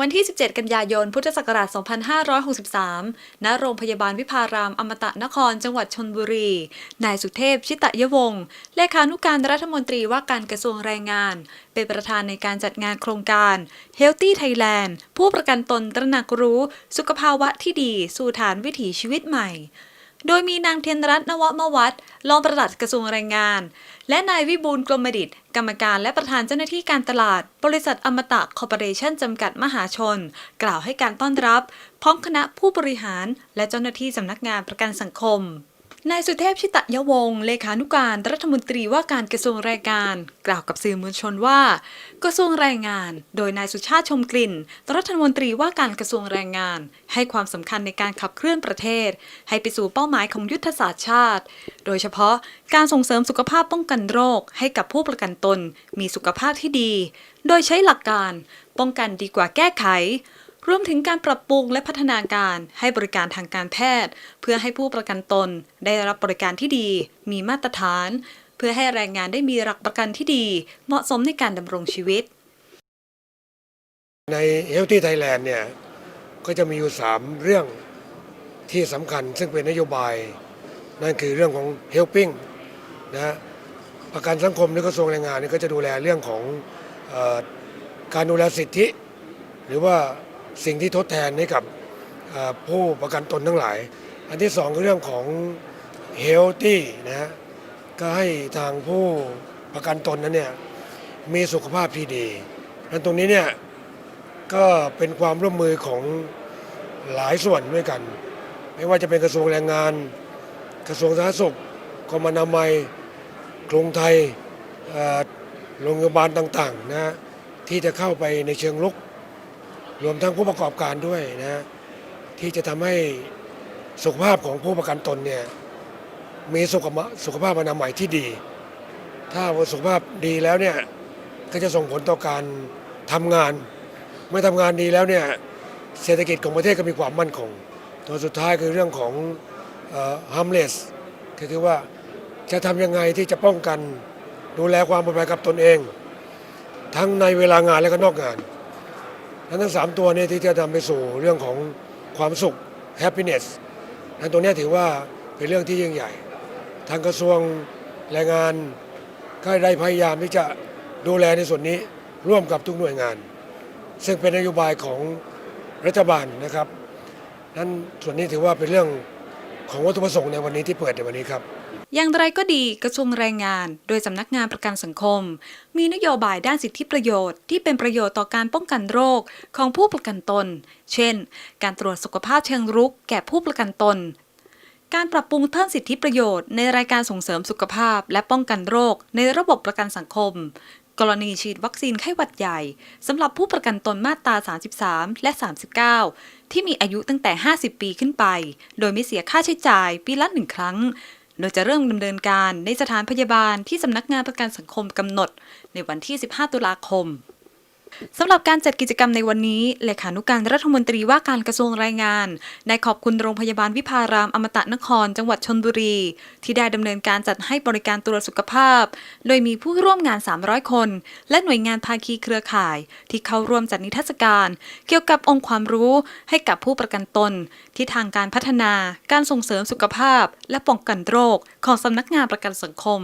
วันที่ 17 กันยายน พุทธศักราช 2563 ณ โรงพยาบาลวิภาราม อมตะนคร จังหวัดชนบุรี นายสุเทพ ชิตะยวงศ์เลขานุการรัฐมนตรีว่าการกระทรวงแรงงาน เป็นประธานในการจัดงานโครงการ Healthy Thailand ผู้ประกันตนตระหนักรู้ สุขภาวะที่ดี สู่ฐานวิถีชีวิตใหม่ โดยมีนางเทียนรัตน์นวมวัฒน์รองประหลัดกระทรวงแรงงาน และนายวิบูลย์กลมดิตกรรมการและประธานเจ้าหน้าที่การตลาด บริษัทอมตะคอร์ปอเรชั่นจำกัดมหาชน กล่าวให้การต้อนรับ พร้อมคณะผู้บริหาร และเจ้าหน้าที่สำนักงานประกันสังคม นายสุเทพชิตะยวงศ์เลขานุการรัฐมนตรีว่าการกระทรวงแรงงาน กล่าวกับสื่อมวลชนว่า กระทรวงแรงงาน โดยนายสุชาติชมกลิ่น รัฐมนตรีว่าการกระทรวงแรงงาน ให้ความสำคัญในการขับเคลื่อนประเทศ ให้ไปสู่เป้าหมายของยุทธศาสตร์ชาติ โดยเฉพาะการส่งเสริมสุขภาพป้องกันโรค ให้กับผู้ประกันตน มีสุขภาพที่ดี โดยใช้หลักการ ป้องกันดีกว่าแก้ไข รวมถึงการปรับปรุงและพัฒนาการให้บริการทางการแพทย์ เพื่อให้ผู้ประกันตนได้รับบริการที่ดี มีมาตรฐาน เพื่อให้แรงงานได้มีหลักประกันที่ดี เหมาะสมในการดำรงชีวิต ใน Healthy Thailand เนี่ยก็จะมีอยู่ 3 เรื่องที่สำคัญซึ่งเป็นนโยบาย นั่นคือเรื่องของ helping นะประกันสังคมและกระทรวงแรงงานนี่ก็จะดูแลเรื่องของออการดูแลสิทธิ หรือว่า สิ่งที่ทดแทนให้กับผู้ประกันตนทั้งหลาย อันที่สองคือเรื่องของ healthy นะฮะก็ให้ทางผู้ประกันตนนั้นเนี่ยมีสุขภาพที่ดีดังนั้นตรงนี้เนี่ยก็เป็นความร่วมมือของหลายส่วนด้วยกัน ไม่ว่าจะเป็นกระทรวงแรงงาน กระทรวงสาธารณสุขกรมอนามัยกรุงไทยโรงพยาบาลต่างๆนะที่จะเข้าไปในเชิงลุก รวมทั้งผู้ประกอบการด้วยนะที่จะทำให้สุขภาพของผู้ประกันตนเนี่ยมีสุขสุขภาพอนามัยที่ดี ถ้าสุขภาพดีแล้วเนี่ยก็จะส่งผลต่อการทำงาน เมื่อทำงานดีแล้วเนี่ยเศรษฐกิจของประเทศก็มีความมั่นคง ตัวสุดท้ายคือเรื่องของเอ่อ harmless ก็คือว่าจะทำยังไงที่จะป้องกันดูแลความปลอดภัยกับตนเอง ทั้งในเวลางานและก็นอกงาน ทั้งทั้งสามตัวเนี้ที่จะทำไปสู่เรื่องของความสุข happiness นั้นตัวเนี้ถือว่าเป็นเรื่องที่ยิ่งใหญ่ ทางกระทรวงแรงงานก็ได้พยายามที่จะดูแลในส่วนนี้ร่วมกับทุกหน่วยงาน ซึ่งเป็นนโยบายของรัฐบาลนะครับนั้นส่วนนี้ถือว่าเป็นเรื่องของวัตถุประสงค์ในวันนี้ที่เปิดในวันนี้ครับ อย่างไรก็ดีกระทรวงแรงงาน โดยสำนักงานประกันสังคม มีนโยบายด้านสิทธิประโยชน์ที่เป็นประโยชน์ต่อการป้องกันโรคของผู้ประกันตน เช่น การตรวจสุขภาพเชิงรุกแก่ผู้ประกันตน การปรับปรุงเพิ่มสิทธิประโยชน์ในรายการส่งเสริมสุขภาพและป้องกันโรค ในระบบประกันสังคม กรณีฉีดวัคซีนไข้หวัดใหญ่สำหรับผู้ประกันตนมาตรา 33 และ 39 ที่มีอายุตั้งแต่ 50 ปีขึ้นไป โดยไม่เสียค่าใช้จ่ายปีละหนึ่งครั้ง โดยจะเริ่มดำเนินการในสถานพยาบาลที่สำนักงานประกันสังคมกำหนด ในวันที่ 15 ตุลาคม สำหรับการจัดกิจกรรมในวันนี้เลขานุการรัฐมนตรีว่าการกระทรวงแรงงานได้ขอบคุณโรงพยาบาลวิภารามอมตะนคร จังหวัดชนบุรี ที่ได้ดำเนินการจัดให้บริการตรวจสุขภาพ โดยมีผู้ร่วมงาน 300 คน และหน่วยงานภาคีเครือข่าย ที่เข้าร่วมจัดนิทรรศการ เกี่ยวกับองค์ความรู้ให้กับผู้ประกันตน ที่ทางการพัฒนา การส่งเสริมสุขภาพ และป้องกันโรค ของสำนักงานประกันสังคม